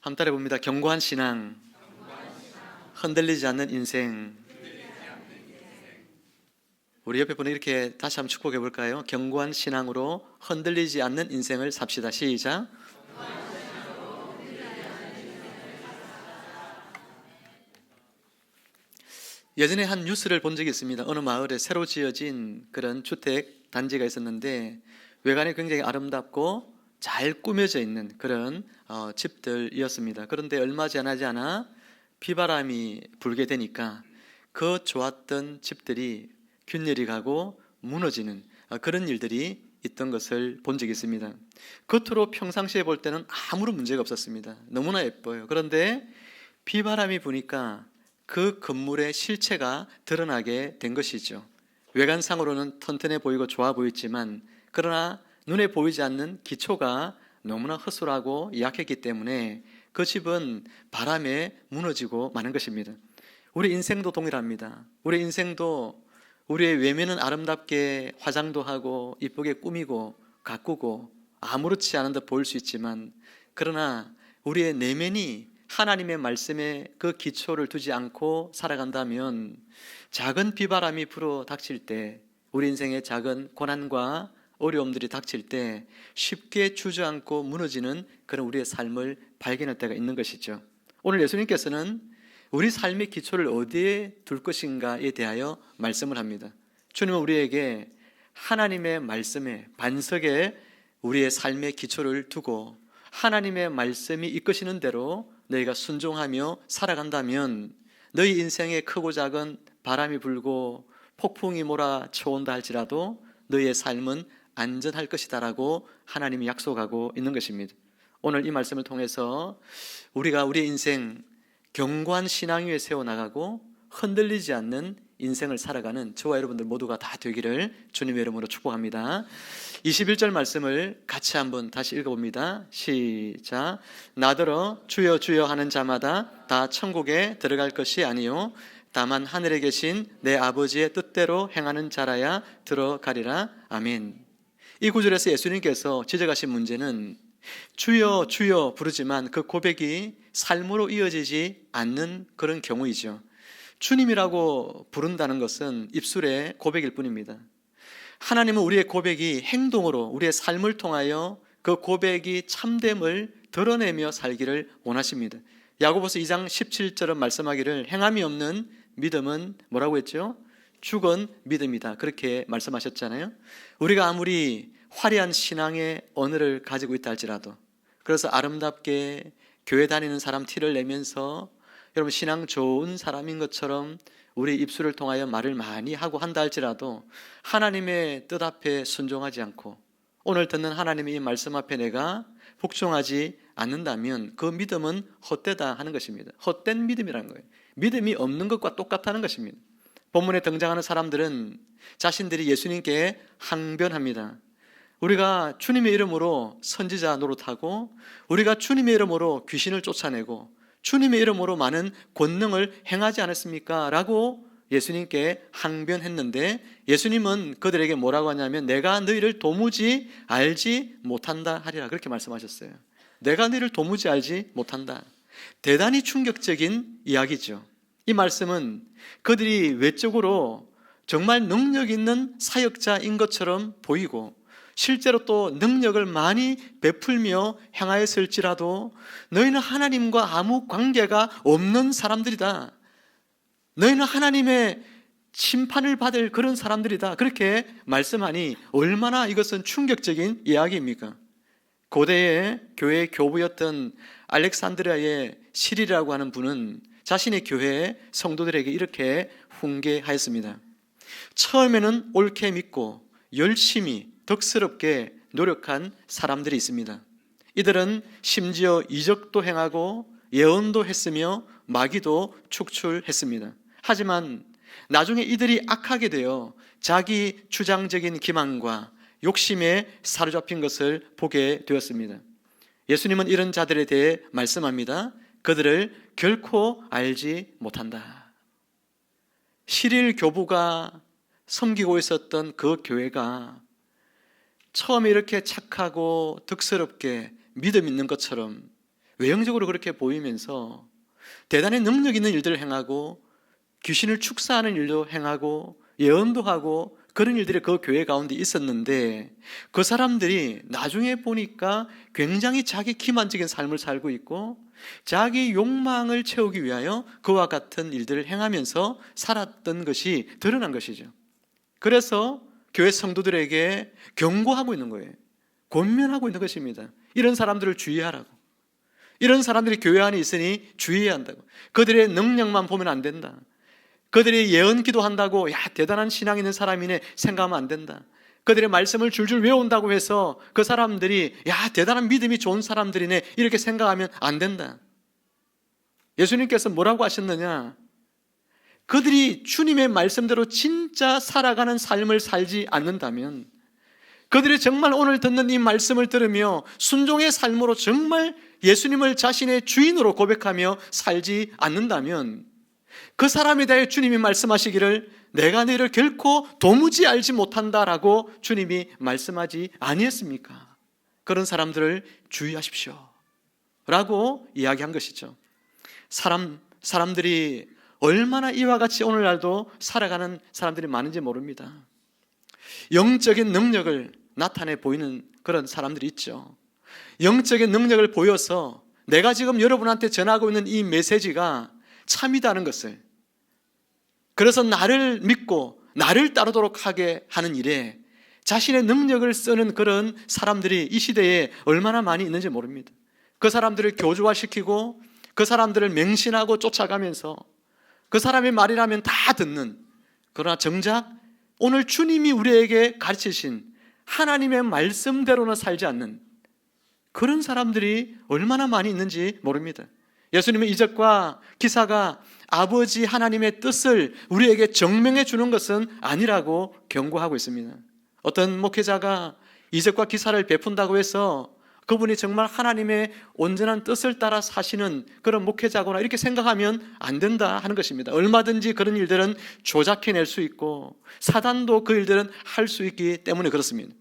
한 따라 봅니다. 견고한 신앙, 흔들리지 않는 인생. 우리 옆에 분은 이렇게 다시 한번 축복해 볼까요? 견고한 신앙으로 흔들리지 않는 인생을 삽시다. 시작. 예전에 한 뉴스를 본 적이 있습니다. 어느 마을에 새로 지어진 그런 주택 단지가 있었는데 외관이 굉장히 아름답고 잘 꾸며져 있는 그런 어, 집들이었습니다. 그런데 얼마 지나지 않아 비바람이 불게 되니까 그 좋았던 집들이 균열이 가고 무너지는 어, 그런 일들이 있던 것을 본 적이 있습니다. 겉으로 평상시에 볼 때는 아무런 문제가 없었습니다. 너무나 예뻐요. 그런데 비바람이 부니까 그 건물의 실체가 드러나게 된 것이죠. 외관상으로는 튼튼해 보이고 좋아 보였지만 그러나 눈에 보이지 않는 기초가 너무나 허술하고 약했기 때문에 그 집은 바람에 무너지고 마는 것입니다. 우리 인생도 동일합니다. 우리 인생도 우리의 외면은 아름답게 화장도 하고 이쁘게 꾸미고 가꾸고 아무렇지 않은 듯 보일 수 있지만 그러나 우리의 내면이 하나님의 말씀에 그 기초를 두지 않고 살아간다면 작은 비바람이 불어 닥칠 때 우리 인생의 작은 고난과 어려움들이 닥칠 때 쉽게 주저앉고 무너지는 그런 우리의 삶을 발견할 때가 있는 것이죠. 오늘 예수님께서는 우리 삶의 기초를 어디에 둘 것인가에 대하여 말씀을 합니다. 주님은 우리에게 하나님의 말씀에 반석에 우리의 삶의 기초를 두고 하나님의 말씀이 이끄시는 대로 너희가 순종하며 살아간다면 너희 인생에 크고 작은 바람이 불고 폭풍이 몰아쳐온다 할지라도 너희의 삶은 안전할 것이다라고 하나님이 약속하고 있는 것입니다. 오늘 이 말씀을 통해서 우리가 우리의 인생 견고한 신앙 위에 세워 나가고 흔들리지 않는 인생을 살아가는 저와 여러분들 모두가 다 되기를 주님의 이름으로 축복합니다. 21절 말씀을 같이 한번 다시 읽어봅니다. 시작. 나더러 주여 주여 하는 자마다 다 천국에 들어갈 것이 아니요 다만 하늘에 계신 내 아버지의 뜻대로 행하는 자라야 들어가리라. 아멘. 이 구절에서 예수님께서 지적하신 문제는 주여 주여 부르지만 그 고백이 삶으로 이어지지 않는 그런 경우이죠. 주님이라고 부른다는 것은 입술의 고백일 뿐입니다. 하나님은 우리의 고백이 행동으로 우리의 삶을 통하여 그 고백이 참됨을 드러내며 살기를 원하십니다. 야고보서 2장 17절은 말씀하기를 행함이 없는 믿음은 뭐라고 했죠? 죽은 믿음이다. 그렇게 말씀하셨잖아요. 우리가 아무리 화려한 신앙의 언어를 가지고 있다 할지라도 그래서 아름답게 교회 다니는 사람 티를 내면서 여러분 신앙 좋은 사람인 것처럼 우리 입술을 통하여 말을 많이 하고 한다 할지라도 하나님의 뜻 앞에 순종하지 않고 오늘 듣는 하나님의 이 말씀 앞에 내가 복종하지 않는다면 그 믿음은 헛되다 하는 것입니다. 헛된 믿음이라는 거예요. 믿음이 없는 것과 똑같다는 것입니다. 본문에 등장하는 사람들은 자신들이 예수님께 항변합니다. 우리가 주님의 이름으로 선지자 노릇하고 우리가 주님의 이름으로 귀신을 쫓아내고 주님의 이름으로 많은 권능을 행하지 않았습니까? 라고 예수님께 항변했는데 예수님은 그들에게 뭐라고 하냐면 내가 너희를 도무지 알지 못한다 하리라 그렇게 말씀하셨어요. 내가 너희를 도무지 알지 못한다. 대단히 충격적인 이야기죠. 이 말씀은 그들이 외적으로 정말 능력 있는 사역자인 것처럼 보이고 실제로 또 능력을 많이 베풀며 행하였을지라도 너희는 하나님과 아무 관계가 없는 사람들이다. 너희는 하나님의 심판을 받을 그런 사람들이다. 그렇게 말씀하니 얼마나 이것은 충격적인 이야기입니까? 고대의 교회 교부였던 알렉산드리아의 시리라고 하는 분은 자신의 교회 성도들에게 이렇게 훈계하였습니다. 처음에는 옳게 믿고 열심히 덕스럽게 노력한 사람들이 있습니다. 이들은 심지어 이적도 행하고 예언도 했으며 마귀도 축출했습니다. 하지만 나중에 이들이 악하게 되어 자기 주장적인 기만과 욕심에 사로잡힌 것을 보게 되었습니다. 예수님은 이런 자들에 대해 말씀합니다. 그들을 결코 알지 못한다. 실일 교부가 섬기고 있었던 그 교회가 처음에 이렇게 착하고 덕스럽게 믿음 있는 것처럼 외형적으로 그렇게 보이면서 대단히 능력 있는 일들을 행하고 귀신을 축사하는 일도 행하고 예언도 하고 그런 일들이 그 교회 가운데 있었는데 그 사람들이 나중에 보니까 굉장히 자기 기만적인 삶을 살고 있고 자기 욕망을 채우기 위하여 그와 같은 일들을 행하면서 살았던 것이 드러난 것이죠. 그래서 교회 성도들에게 경고하고 있는 거예요. 권면하고 있는 것입니다. 이런 사람들을 주의하라고. 이런 사람들이 교회 안에 있으니 주의해야 한다고. 그들의 능력만 보면 안 된다. 그들이 예언 기도한다고 야 대단한 신앙 있는 사람이네 생각하면 안 된다. 그들의 말씀을 줄줄 외운다고 해서 그 사람들이 야 대단한 믿음이 좋은 사람들이네 이렇게 생각하면 안 된다. 예수님께서 뭐라고 하셨느냐? 그들이 주님의 말씀대로 진짜 살아가는 삶을 살지 않는다면 그들이 정말 오늘 듣는 이 말씀을 들으며 순종의 삶으로 정말 예수님을 자신의 주인으로 고백하며 살지 않는다면 그 사람에 대해 주님이 말씀하시기를 내가 너희를 결코 도무지 알지 못한다라고 주님이 말씀하지 아니했습니까? 그런 사람들을 주의하십시오. 라고 이야기한 것이죠. 사람, 사람들이 얼마나 이와 같이 오늘날도 살아가는 사람들이 많은지 모릅니다. 영적인 능력을 나타내 보이는 그런 사람들이 있죠. 영적인 능력을 보여서 내가 지금 여러분한테 전하고 있는 이 메시지가 참이다는 것을 그래서 나를 믿고 나를 따르도록 하게 하는 일에 자신의 능력을 쓰는 그런 사람들이 이 시대에 얼마나 많이 있는지 모릅니다. 그 사람들을 교조화시키고 그 사람들을 맹신하고 쫓아가면서 그 사람의 말이라면 다 듣는 그러나 정작 오늘 주님이 우리에게 가르치신 하나님의 말씀대로는 살지 않는 그런 사람들이 얼마나 많이 있는지 모릅니다. 예수님의 이적과 기사가 아버지 하나님의 뜻을 우리에게 정명해 주는 것은 아니라고 경고하고 있습니다. 어떤 목회자가 이적과 기사를 베푼다고 해서 그분이 정말 하나님의 온전한 뜻을 따라 사시는 그런 목회자거나 이렇게 생각하면 안 된다 하는 것입니다. 얼마든지 그런 일들은 조작해낼 수 있고 사단도 그 일들은 할 수 있기 때문에 그렇습니다.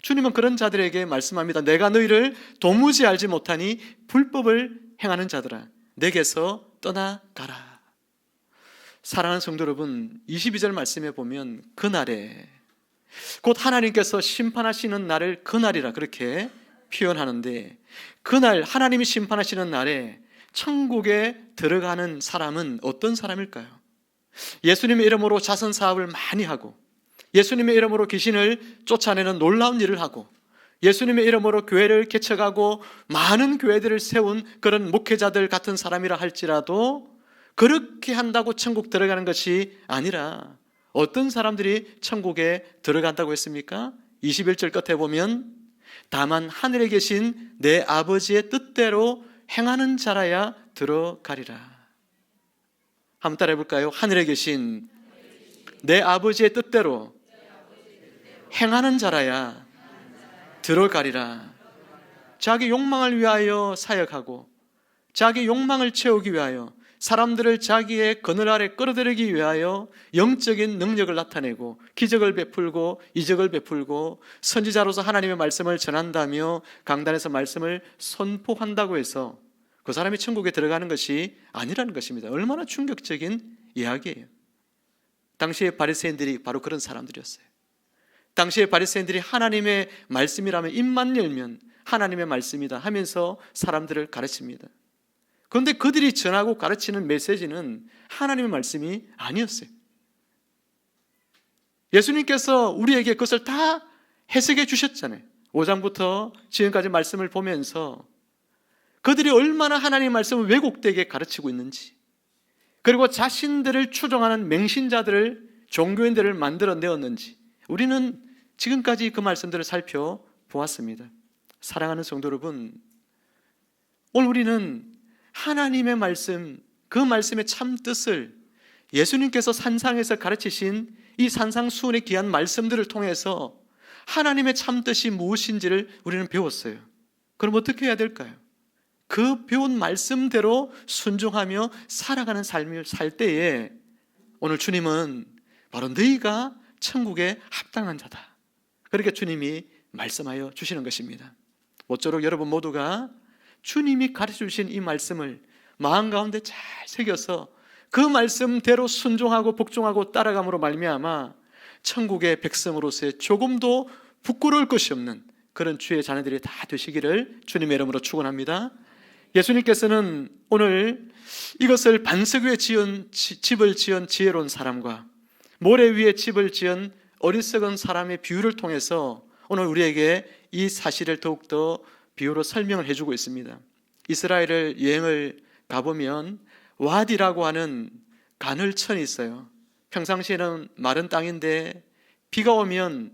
주님은 그런 자들에게 말씀합니다. 내가 너희를 도무지 알지 못하니 불법을 행하는 자들아 내게서 떠나가라. 사랑하는 성도 여러분, 22절 말씀에 보면 그날에 곧 하나님께서 심판하시는 날을 그날이라 그렇게 표현하는데 그날 하나님이 심판하시는 날에 천국에 들어가는 사람은 어떤 사람일까요? 예수님의 이름으로 자선 사업을 많이 하고 예수님의 이름으로 귀신을 쫓아내는 놀라운 일을 하고 예수님의 이름으로 교회를 개척하고 많은 교회들을 세운 그런 목회자들 같은 사람이라 할지라도 그렇게 한다고 천국 들어가는 것이 아니라 어떤 사람들이 천국에 들어간다고 했습니까? 21절 끝에 보면 다만 하늘에 계신 내 아버지의 뜻대로 행하는 자라야 들어가리라. 한번 따라 해 볼까요? 하늘에 계신 내 아버지의 뜻대로 행하는 자라야 들어가리라. 자기 욕망을 위하여 사역하고 자기 욕망을 채우기 위하여 사람들을 자기의 그늘 아래 끌어들이기 위하여 영적인 능력을 나타내고 기적을 베풀고 이적을 베풀고 선지자로서 하나님의 말씀을 전한다며 강단에서 말씀을 선포한다고 해서 그 사람이 천국에 들어가는 것이 아니라는 것입니다. 얼마나 충격적인 이야기예요. 당시에 바리새인들이 바로 그런 사람들이었어요. 당시에 바리새인들이 하나님의 말씀이라면 입만 열면 하나님의 말씀이다 하면서 사람들을 가르칩니다. 그런데 그들이 전하고 가르치는 메시지는 하나님의 말씀이 아니었어요. 예수님께서 우리에게 그것을 다 해석해 주셨잖아요. 5장부터 지금까지 말씀을 보면서 그들이 얼마나 하나님의 말씀을 왜곡되게 가르치고 있는지, 그리고 자신들을 추종하는 맹신자들을 종교인들을 만들어내었는지, 우리는 지금까지 그 말씀들을 살펴보았습니다. 사랑하는 성도 여러분, 오늘 우리는 하나님의 말씀, 그 말씀의 참 뜻을 예수님께서 산상에서 가르치신 이 산상수훈의 귀한 말씀들을 통해서 하나님의 참 뜻이 무엇인지를 우리는 배웠어요. 그럼 어떻게 해야 될까요? 그 배운 말씀대로 순종하며 살아가는 삶을 살 때에 오늘 주님은 바로 너희가 천국에 합당한 자다. 그렇게 주님이 말씀하여 주시는 것입니다. 모쪼록 여러분 모두가 주님이 가르쳐 주신 이 말씀을 마음 가운데 잘 새겨서 그 말씀대로 순종하고 복종하고 따라감으로 말미암아 천국의 백성으로서의 조금도 부끄러울 것이 없는 그런 주의 자녀들이 다 되시기를 주님의 이름으로 축원합니다. 예수님께서는 오늘 이것을 반석 위에 지은 지- 집을 지은 지혜로운 사람과 모래 위에 집을 지은 어리석은 사람의 비유를 통해서 오늘 우리에게 이 사실을 더욱더 비유로 설명을 해주고 있습니다. 이스라엘을 여행을 가보면 와디라고 하는 가늘천이 있어요. 평상시에는 마른 땅인데 비가 오면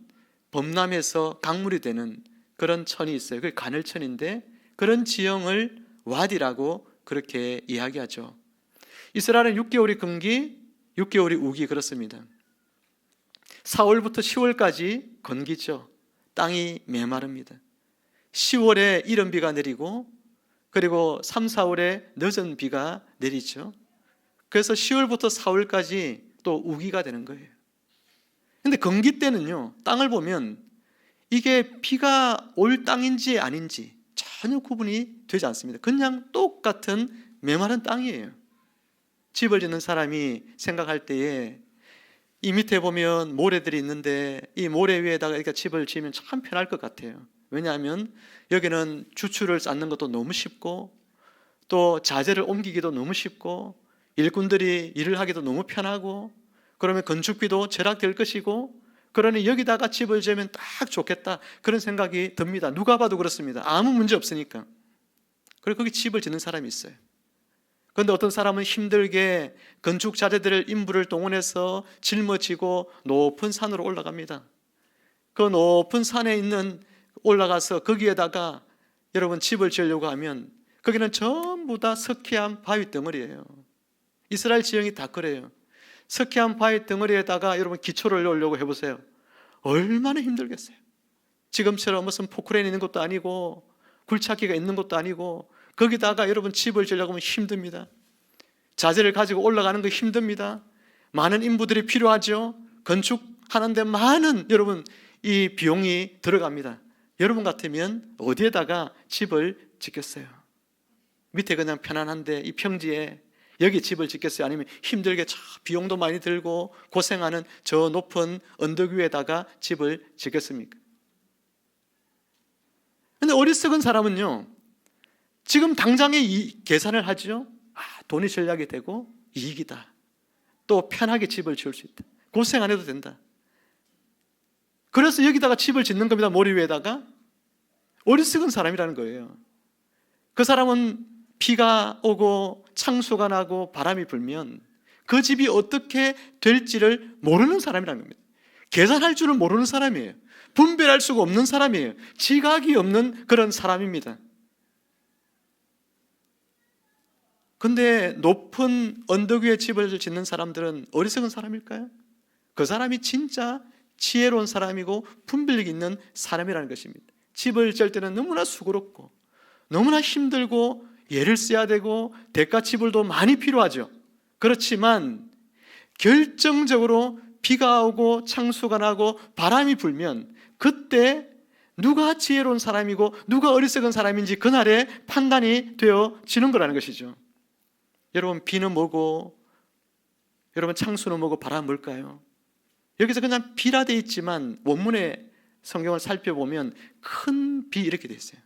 범람해서 강물이 되는 그런 천이 있어요. 그게 가늘천인데 그런 지형을 와디라고 그렇게 이야기하죠. 이스라엘은 6개월이 금기, 6개월이 우기 그렇습니다. 4월부터 10월까지 건기죠. 땅이 메마릅니다. 10월에 이른 비가 내리고 그리고 3, 4월에 늦은 비가 내리죠. 그래서 10월부터 4월까지 또 우기가 되는 거예요. 근데 건기 때는요, 땅을 보면 이게 비가 올 땅인지 아닌지 전혀 구분이 되지 않습니다. 그냥 똑같은 메마른 땅이에요. 집을 짓는 사람이 생각할 때에 이 밑에 보면 모래들이 있는데 이 모래 위에다가 이렇게 집을 지으면 참 편할 것 같아요. 왜냐하면 여기는 주추를 쌓는 것도 너무 쉽고 또 자재를 옮기기도 너무 쉽고 일꾼들이 일을 하기도 너무 편하고 그러면 건축비도 절약될 것이고 그러니 여기다가 집을 지으면 딱 좋겠다 그런 생각이 듭니다. 누가 봐도 그렇습니다. 아무 문제 없으니까. 그리고 거기 집을 짓는 사람이 있어요. 그런데 어떤 사람은 힘들게 건축 자재들을 인부를 동원해서 짊어지고 높은 산으로 올라갑니다. 그 높은 산에 있는 올라가서 거기에다가 여러분 집을 지으려고 하면 거기는 전부 다 석회암 바위 덩어리예요. 이스라엘 지형이 다 그래요. 석회암 바위 덩어리에다가 여러분 기초를 넣으려고 해보세요. 얼마나 힘들겠어요. 지금처럼 무슨 포크레인 있는 것도 아니고 굴착기가 있는 것도 아니고 거기다가 여러분 집을 지으려고 하면 힘듭니다. 자재를 가지고 올라가는 거 힘듭니다. 많은 인부들이 필요하죠. 건축하는데 많은 여러분 이 비용이 들어갑니다. 여러분 같으면 어디에다가 집을 짓겠어요? 밑에 그냥 편안한데 이 평지에 여기 집을 짓겠어요? 아니면 힘들게 저 비용도 많이 들고 고생하는 저 높은 언덕 위에다가 집을 짓겠습니까? 근데 어리석은 사람은요, 지금 당장에 이 계산을 하죠. 아, 돈이 전략이 되고 이익이다. 또 편하게 집을 지을 수 있다. 고생 안 해도 된다. 그래서 여기다가 집을 짓는 겁니다. 머리 위에다가. 어리석은 사람이라는 거예요. 그 사람은 비가 오고 창수가 나고 바람이 불면 그 집이 어떻게 될지를 모르는 사람이라는 겁니다. 계산할 줄은 모르는 사람이에요. 분별할 수가 없는 사람이에요. 지각이 없는 그런 사람입니다. 근데 높은 언덕 위에 집을 짓는 사람들은 어리석은 사람일까요? 그 사람이 진짜 지혜로운 사람이고 분별력 있는 사람이라는 것입니다. 집을 질 때는 너무나 수고롭고 너무나 힘들고 예를 써야 되고 대가 지불도 많이 필요하죠. 그렇지만 결정적으로 비가 오고 창수가 나고 바람이 불면 그때 누가 지혜로운 사람이고 누가 어리석은 사람인지 그날에 판단이 되어지는 거라는 것이죠. 여러분 비는 뭐고 여러분 창수는 뭐고 바람 뭘까요? 여기서 그냥 비라 돼 있지만 원문의 성경을 살펴보면 큰 비 이렇게 돼 있어요.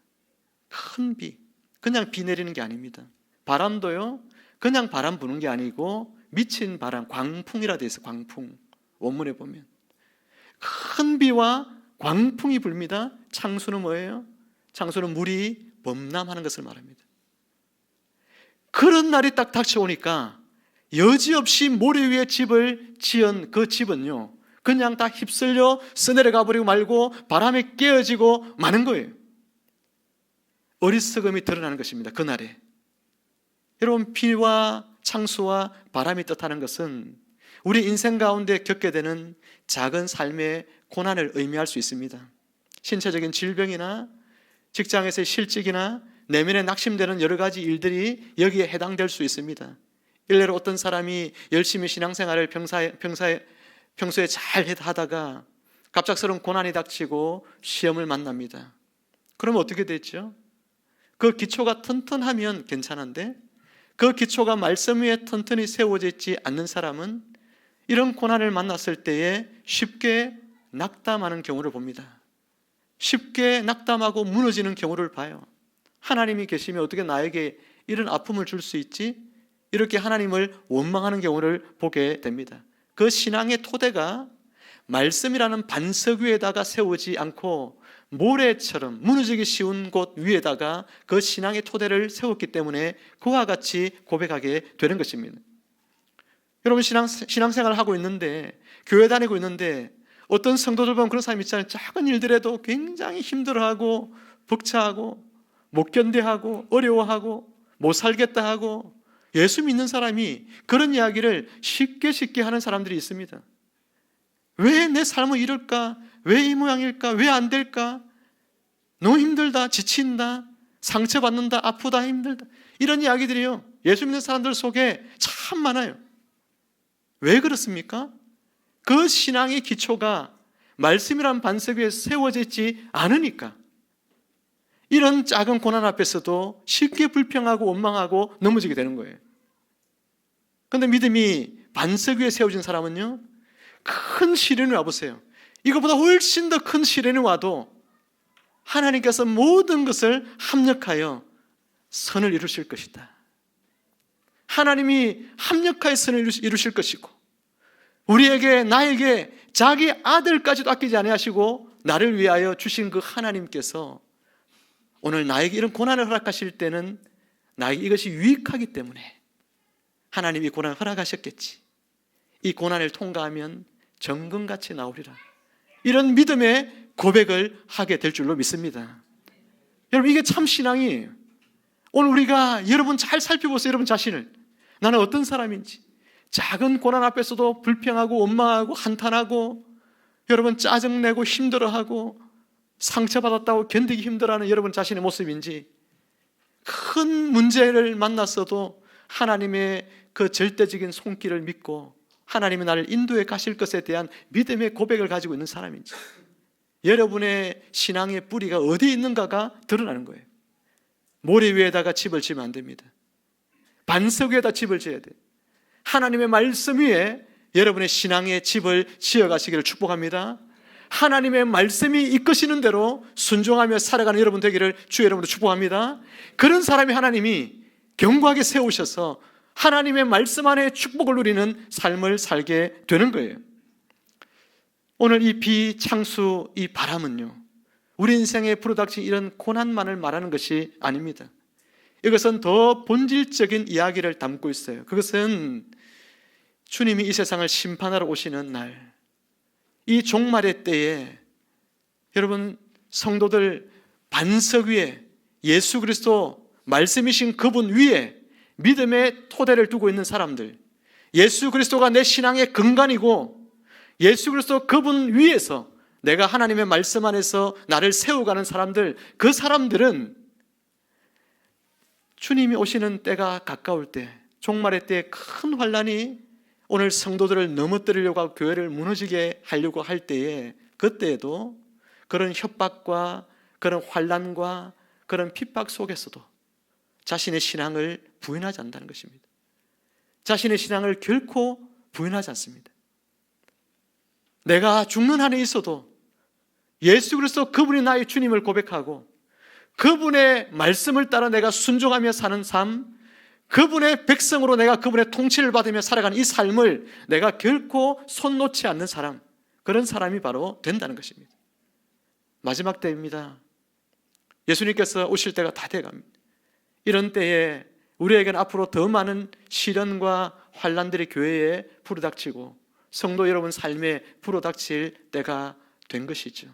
큰 비. 그냥 비 내리는 게 아닙니다. 바람도요. 그냥 바람 부는 게 아니고 미친 바람, 광풍이라 돼 있어요. 광풍. 원문에 보면 큰 비와 광풍이 불니다. 창수는 뭐예요? 창수는 물이 범람하는 것을 말합니다. 그런 날이 딱 닥쳐오니까 여지없이 모래 위에 집을 지은 그 집은요, 그냥 다 휩쓸려 쓰내려가 버리고 말고 바람에 깨어지고 마는 거예요. 어리석음이 드러나는 것입니다. 그날에. 여러분, 비와 창수와 바람이 뜻하는 것은 우리 인생 가운데 겪게 되는 작은 삶의 고난을 의미할 수 있습니다. 신체적인 질병이나 직장에서의 실직이나 내면에 낙심되는 여러 가지 일들이 여기에 해당될 수 있습니다. 일례로 어떤 사람이 열심히 신앙생활을 평사에, 평사에, 평소에 잘 하다가 갑작스러운 고난이 닥치고 시험을 만납니다. 그럼 어떻게 됐죠? 그 기초가 튼튼하면 괜찮은데 그 기초가 말씀 위에 튼튼히 세워져 있지 않는 사람은 이런 고난을 만났을 때에 쉽게 낙담하는 경우를 봅니다. 쉽게 낙담하고 무너지는 경우를 봐요. 하나님이 계시면 어떻게 나에게 이런 아픔을 줄 수 있지? 이렇게 하나님을 원망하는 경우를 보게 됩니다. 그 신앙의 토대가 말씀이라는 반석 위에다가 세우지 않고 모래처럼 무너지기 쉬운 곳 위에다가 그 신앙의 토대를 세웠기 때문에 그와 같이 고백하게 되는 것입니다. 여러분 신앙 신앙생활을 하고 있는데 교회 다니고 있는데 어떤 성도들 보면 그런 사람 있잖아요. 작은 일들에도 굉장히 힘들어하고 벅차하고 못 견뎌하고 어려워하고 못 살겠다 하고 예수 믿는 사람이 그런 이야기를 쉽게 쉽게 하는 사람들이 있습니다. 왜 내 삶은 이럴까? 왜 이 모양일까? 왜 안 될까? 너무 힘들다, 지친다, 상처받는다, 아프다, 힘들다. 이런 이야기들이요. 예수 믿는 사람들 속에 참 많아요. 왜 그렇습니까? 그 신앙의 기초가 말씀이란 반석 위에 세워져 있지 않으니까. 이런 작은 고난 앞에서도 쉽게 불평하고 원망하고 넘어지게 되는 거예요. 근데 믿음이 반석 위에 세워진 사람은요, 큰 시련이 와보세요. 이것보다 훨씬 더 큰 시련이 와도 하나님께서 모든 것을 합력하여 선을 이루실 것이다. 하나님이 합력하여 선을 이루실 것이고, 우리에게, 나에게 자기 아들까지도 아끼지 아니하시고, 나를 위하여 주신 그 하나님께서 오늘 나에게 이런 고난을 허락하실 때는 나에게 이것이 유익하기 때문에 하나님이 고난을 허락하셨겠지. 이 고난을 통과하면 정금같이 나오리라. 이런 믿음의 고백을 하게 될 줄로 믿습니다. 여러분, 이게 참 신앙이에요. 오늘 우리가 여러분 잘 살펴보세요. 여러분 자신을. 나는 어떤 사람인지. 작은 고난 앞에서도 불평하고 원망하고 한탄하고 여러분 짜증내고 힘들어하고 상처받았다고 견디기 힘들어하는 여러분 자신의 모습인지 큰 문제를 만났어도 하나님의 그 절대적인 손길을 믿고 하나님이 나를 인도해 가실 것에 대한 믿음의 고백을 가지고 있는 사람인지 여러분의 신앙의 뿌리가 어디에 있는가가 드러나는 거예요. 모래 위에다가 집을 지면 안 됩니다. 반석 위에다 집을 지어야 돼요. 하나님의 말씀 위에 여러분의 신앙의 집을 지어 가시기를 축복합니다. 하나님의 말씀이 이끄시는 대로 순종하며 살아가는 여러분 되기를 주 여러분으로 축복합니다. 그런 사람이 하나님이 견고하게 세우셔서 하나님의 말씀 안에 축복을 누리는 삶을 살게 되는 거예요. 오늘 이 비 창수, 이 바람은요, 우리 인생에 불어닥친 이런 고난만을 말하는 것이 아닙니다. 이것은 더 본질적인 이야기를 담고 있어요. 그것은 주님이 이 세상을 심판하러 오시는 날, 이 종말의 때에 여러분 성도들 반석 위에 예수 그리스도 말씀이신 그분 위에 믿음의 토대를 두고 있는 사람들, 예수 그리스도가 내 신앙의 근간이고 예수 그리스도 그분 위에서 내가 하나님의 말씀 안에서 나를 세워가는 사람들, 그 사람들은 주님이 오시는 때가 가까울 때, 종말의 때큰 환란이 오늘 성도들을 넘어뜨리려고 교회를 무너지게 하려고 할 때에 그때에도 그런 협박과 그런 환란과 그런 핍박 속에서도 자신의 신앙을 부인하지 않는다는 것입니다. 자신의 신앙을 결코 부인하지 않습니다. 내가 죽는 한에 있어도 예수 그리스도 그분이 나의 주님을 고백하고 그분의 말씀을 따라 내가 순종하며 사는 삶, 그분의 백성으로 내가 그분의 통치를 받으며 살아가는 이 삶을 내가 결코 손 놓지 않는 사람, 그런 사람이 바로 된다는 것입니다. 마지막 때입니다. 예수님께서 오실 때가 다 돼갑니다. 이런 때에 우리에게는 앞으로 더 많은 시련과 환란들이 교회에 불어닥치고 성도 여러분 삶에 불어닥칠 때가 된 것이죠.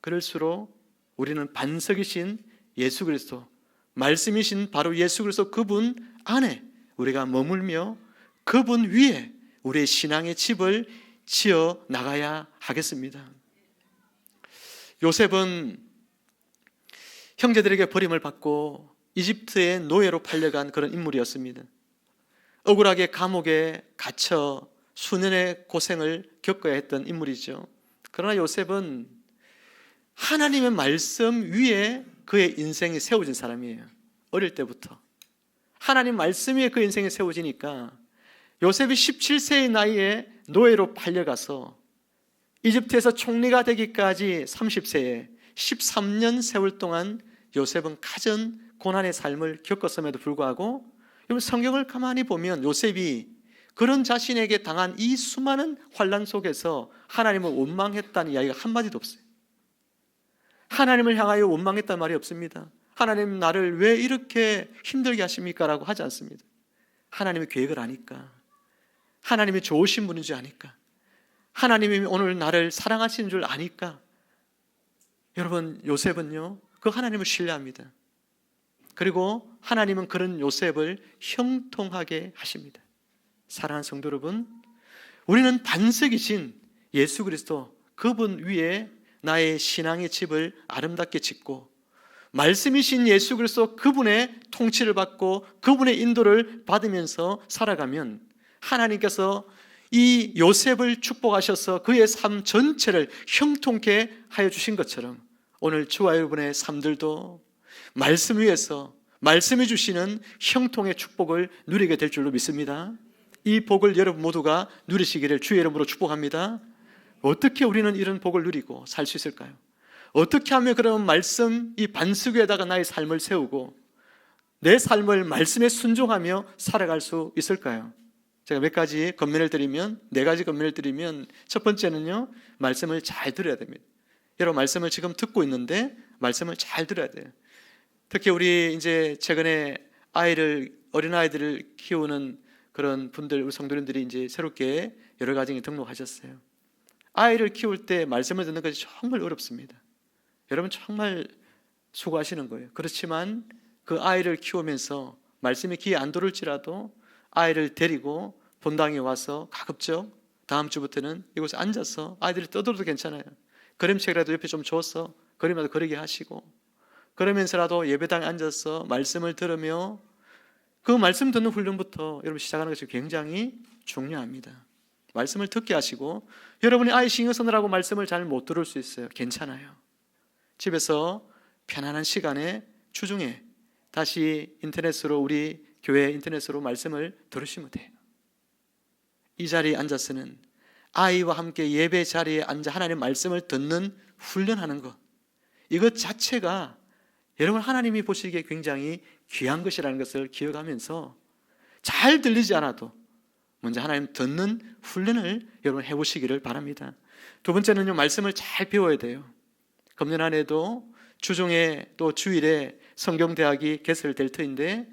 그럴수록 우리는 반석이신 예수 그리스도, 말씀이신 바로 예수 그리스도 그분 안에 우리가 머물며 그분 위에 우리의 신앙의 집을 지어 나가야 하겠습니다. 요셉은 형제들에게 버림을 받고 이집트의 노예로 팔려간 그런 인물이었습니다. 억울하게 감옥에 갇혀 수년의 고생을 겪어야 했던 인물이죠. 그러나 요셉은 하나님의 말씀 위에 그의 인생이 세워진 사람이에요. 어릴 때부터. 하나님 말씀 위에 그 인생이 세워지니까 요셉이 17세의 나이에 노예로 팔려가서 이집트에서 총리가 되기까지 30세에 13년 세월 동안 요셉은 가전 고난의 삶을 겪었음에도 불구하고 성경을 가만히 보면 요셉이 그런 자신에게 당한 이 수많은 환란 속에서 하나님을 원망했다는 이야기가 한마디도 없어요. 하나님을 향하여 원망했단 말이 없습니다. 하나님 나를 왜 이렇게 힘들게 하십니까? 라고 하지 않습니다. 하나님의 계획을 아니까. 하나님이 좋으신 분인 줄 아니까. 하나님이 오늘 나를 사랑하시는 줄 아니까. 여러분, 요셉은요, 그 하나님을 신뢰합니다. 그리고 하나님은 그런 요셉을 형통하게 하십니다. 사랑하는 성도 여러분, 우리는 반석이신 예수 그리스도 그분 위에 나의 신앙의 집을 아름답게 짓고 말씀이신 예수 그리스도 그분의 통치를 받고 그분의 인도를 받으면서 살아가면 하나님께서 이 요셉을 축복하셔서 그의 삶 전체를 형통케 하여 주신 것처럼 오늘 저와 여러분의 삶들도 말씀 위에서 말씀해 주시는 형통의 축복을 누리게 될 줄로 믿습니다. 이 복을 여러분 모두가 누리시기를 주의 이름으로 축복합니다. 어떻게 우리는 이런 복을 누리고 살 수 있을까요? 어떻게 하면 그런 말씀 이 반석 위에다가 나의 삶을 세우고 내 삶을 말씀에 순종하며 살아갈 수 있을까요? 제가 몇 가지 건면을 드리면 네 가지 건면을 드리면 첫 번째는요 말씀을 잘 들어야 됩니다. 여러분 말씀을 지금 듣고 있는데 말씀을 잘 들어야 돼요. 특히 우리 이제 최근에 아이를 어린 아이들을 키우는 그런 분들 우리 성도님들이 이제 새롭게 여러 가정에 등록하셨어요. 아이를 키울 때 말씀을 듣는 것이 정말 어렵습니다. 여러분 정말 수고하시는 거예요. 그렇지만 그 아이를 키우면서 말씀이 귀에 안 들을지라도 아이를 데리고 본당에 와서 가급적 다음 주부터는 이곳에 앉아서 아이들이 떠들어도 괜찮아요. 그림책이라도 옆에 좀 줘서 그림이라도 그리게 하시고 그러면서라도 예배당에 앉아서 말씀을 들으며 그 말씀 듣는 훈련부터 여러분 시작하는 것이 굉장히 중요합니다. 말씀을 듣게 하시고 여러분이 아이 신경 쓰느라고 말씀을 잘 못 들을 수 있어요. 괜찮아요. 집에서 편안한 시간에 주중에 다시 인터넷으로 우리 교회 인터넷으로 말씀을 들으시면 돼요. 이 자리에 앉아서는 아이와 함께 예배 자리에 앉아 하나님 말씀을 듣는 훈련하는 것. 이것 자체가 여러분 하나님이 보시기에 굉장히 귀한 것이라는 것을 기억하면서 잘 들리지 않아도 먼저 하나님 듣는 훈련을 여러분 해보시기를 바랍니다. 두 번째는요 말씀을 잘 배워야 돼요. 금년 안에도 주중에 또 주일에 성경대학이 개설될 터인데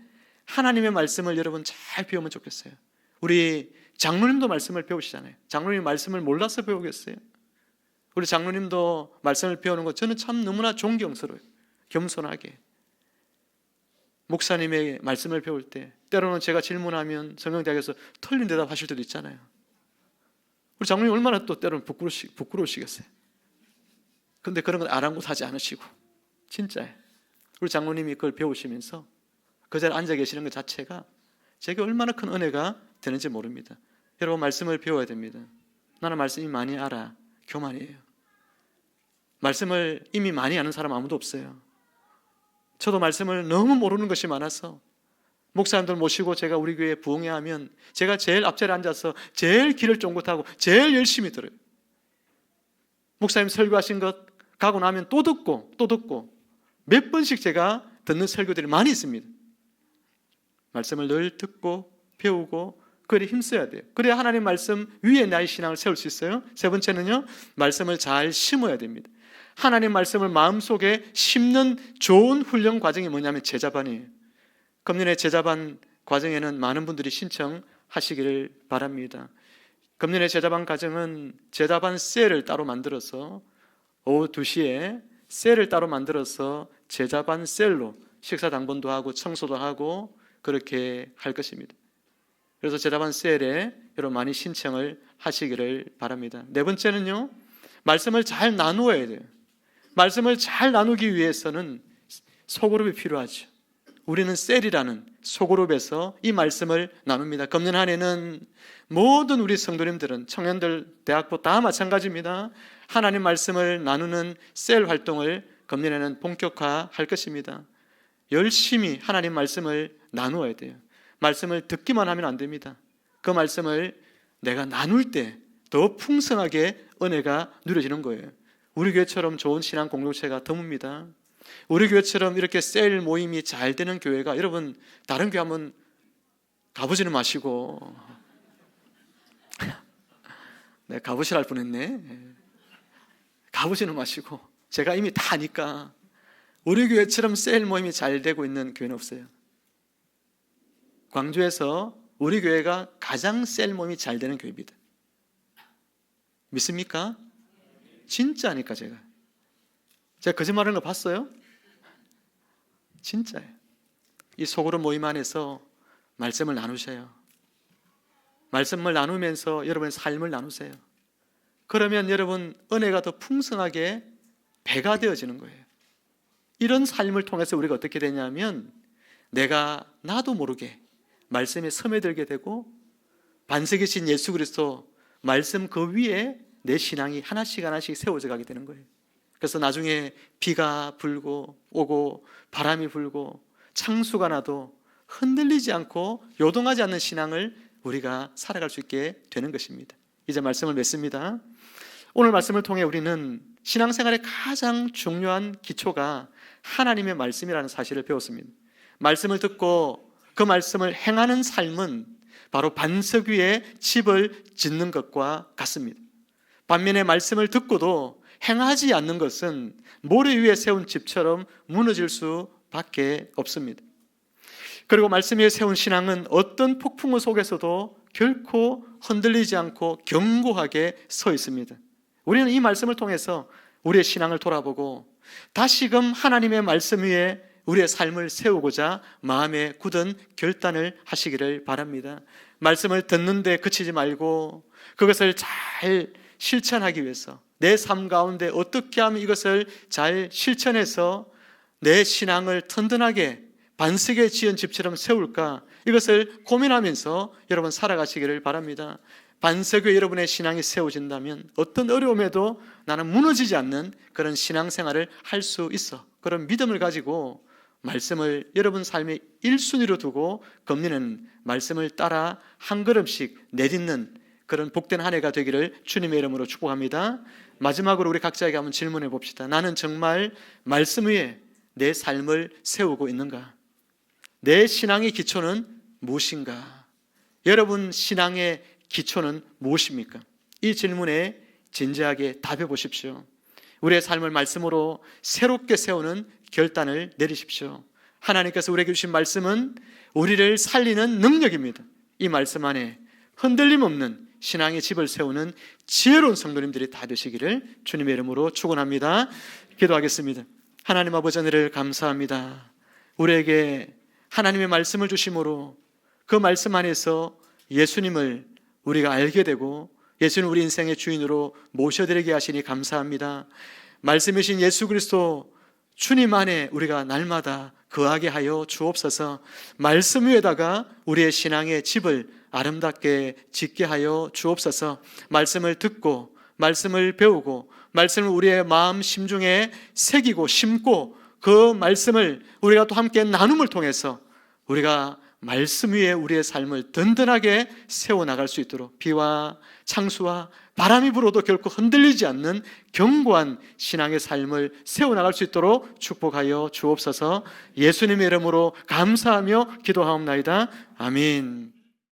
하나님의 말씀을 여러분 잘 배우면 좋겠어요. 우리 장로님도 말씀을 배우시잖아요. 장로님 말씀을 몰라서 배우겠어요. 우리 장로님도 말씀을 배우는 것 저는 참 너무나 존경스러워요. 겸손하게. 목사님의 말씀을 배울 때 때로는 제가 질문하면 성경대학에서 틀린 대답 하실 때도 있잖아요. 우리 장로님 얼마나 또 때로는 부끄러우시, 부끄러우시겠어요. 근데 그런 건 아랑곳하지 않으시고 진짜예요. 우리 장로님이 그걸 배우시면서 그 자리에 앉아 계시는 것 자체가 제게 얼마나 큰 은혜가 되는지 모릅니다. 여러분 말씀을 배워야 됩니다. 나는 말씀이 많이 알아. 교만이에요. 말씀을 이미 많이 아는 사람 아무도 없어요. 저도 말씀을 너무 모르는 것이 많아서 목사님들 모시고 제가 우리 교회 부흥회 하면 제가 제일 앞자리에 앉아서 제일 길을 쫑긋하고 제일 열심히 들어요. 목사님 설교하신 것 가고 나면 또 듣고 또 듣고 몇 번씩 제가 듣는 설교들이 많이 있습니다. 말씀을 늘 듣고 배우고 그래 힘써야 돼요. 그래야 하나님 말씀 위에 나의 신앙을 세울 수 있어요. 세 번째는요, 말씀을 잘 심어야 됩니다. 하나님 말씀을 마음속에 심는 좋은 훈련 과정이 뭐냐면 제자반이에요. 금년에 제자반 과정에는 많은 분들이 신청하시기를 바랍니다. 금년에 제자반 과정은 제자반 셀을 따로 만들어서 오후 2시에 셀을 따로 만들어서 제자반 셀로 식사 당번도 하고 청소도 하고 그렇게 할 것입니다. 그래서 제자반 셀에 여러분 많이 신청을 하시기를 바랍니다. 네 번째는요, 말씀을 잘 나누어야 돼요. 말씀을 잘 나누기 위해서는 소그룹이 필요하죠. 우리는 셀이라는 소그룹에서 이 말씀을 나눕니다. 금년 한 해는 모든 우리 성도님들은 청년들, 대학부 다 마찬가지입니다. 하나님 말씀을 나누는 셀 활동을 금년에는 본격화할 것입니다. 열심히 하나님 말씀을 나누어야 돼요. 말씀을 듣기만 하면 안 됩니다. 그 말씀을 내가 나눌 때 더 풍성하게 은혜가 누려지는 거예요. 우리 교회처럼 좋은 신앙 공동체가 드뭅니다. 우리 교회처럼 이렇게 셀 모임이 잘 되는 교회가 여러분 다른 교회 한번 가보지는 마시고 네, 가보시라 할 뻔했네. 가보지는 마시고 제가 이미 다 아니까 우리 교회처럼 셀 모임이 잘 되고 있는 교회는 없어요. 광주에서 우리 교회가 가장 셀 모임이 잘 되는 교회입니다. 믿습니까? 진짜니까 제가. 제가 거짓말하는 거 봤어요? 진짜예요. 이 소그룹 모임 안에서 말씀을 나누셔요. 말씀을 나누면서 여러분의 삶을 나누세요. 그러면 여러분 은혜가 더 풍성하게 배가 되어지는 거예요. 이런 삶을 통해서 우리가 어떻게 되냐면 내가 나도 모르게 말씀에 섬에들게 되고 반석이신 예수 그리스도 말씀 그 위에 내 신앙이 하나씩 하나씩 세워져 가게 되는 거예요. 그래서 나중에 비가 불고 오고 바람이 불고 창수가 나도 흔들리지 않고 요동하지 않는 신앙을 우리가 살아갈 수 있게 되는 것입니다. 이제 말씀을 맺습니다. 오늘 말씀을 통해 우리는 신앙생활의 가장 중요한 기초가 하나님의 말씀이라는 사실을 배웠습니다. 말씀을 듣고 그 말씀을 행하는 삶은 바로 반석 위에 집을 짓는 것과 같습니다. 반면에 말씀을 듣고도 행하지 않는 것은 모래 위에 세운 집처럼 무너질 수밖에 없습니다. 그리고 말씀 위에 세운 신앙은 어떤 폭풍우 속에서도 결코 흔들리지 않고 견고하게 서 있습니다. 우리는 이 말씀을 통해서 우리의 신앙을 돌아보고 다시금 하나님의 말씀 위에 우리의 삶을 세우고자 마음에 굳은 결단을 하시기를 바랍니다. 말씀을 듣는데 그치지 말고 그것을 잘 실천하기 위해서 내 삶 가운데 어떻게 하면 이것을 잘 실천해서 내 신앙을 튼튼하게 반석에 지은 집처럼 세울까 이것을 고민하면서 여러분 살아가시기를 바랍니다. 반석 위에 여러분의 신앙이 세워진다면 어떤 어려움에도 나는 무너지지 않는 그런 신앙생활을 할 수 있어. 그런 믿음을 가지고 말씀을 여러분 삶의 1순위로 두고 금리는 말씀을 따라 한 걸음씩 내딛는 그런 복된 한 해가 되기를 주님의 이름으로 축복합니다. 마지막으로 우리 각자에게 한번 질문해 봅시다. 나는 정말 말씀 위에 내 삶을 세우고 있는가? 내 신앙의 기초는 무엇인가? 여러분 신앙의 기초는 무엇입니까? 이 질문에 진지하게 답해 보십시오. 우리의 삶을 말씀으로 새롭게 세우는 결단을 내리십시오. 하나님께서 우리에게 주신 말씀은 우리를 살리는 능력입니다. 이 말씀 안에 흔들림 없는 신앙의 집을 세우는 지혜로운 성도님들이 다 되시기를 주님의 이름으로 축원합니다. 기도하겠습니다. 하나님 아버지 은혜를 감사합니다. 우리에게 하나님의 말씀을 주심으로 그 말씀 안에서 예수님을 우리가 알게 되고 예수는 우리 인생의 주인으로 모셔드리게 하시니 감사합니다. 말씀이신 예수 그리스도 주님 안에 우리가 날마다 거하게 하여 주옵소서 말씀 위에다가 우리의 신앙의 집을 아름답게 짓게 하여 주옵소서 말씀을 듣고 말씀을 배우고 말씀을 우리의 마음 심중에 새기고 심고 그 말씀을 우리가 또 함께 나눔을 통해서 우리가 말씀 위에 우리의 삶을 든든하게 세워 나갈 수 있도록 비와 창수와 바람이 불어도 결코 흔들리지 않는 견고한 신앙의 삶을 세워 나갈 수 있도록 축복하여 주옵소서. 예수님의 이름으로 감사하며 기도하옵나이다. 아멘.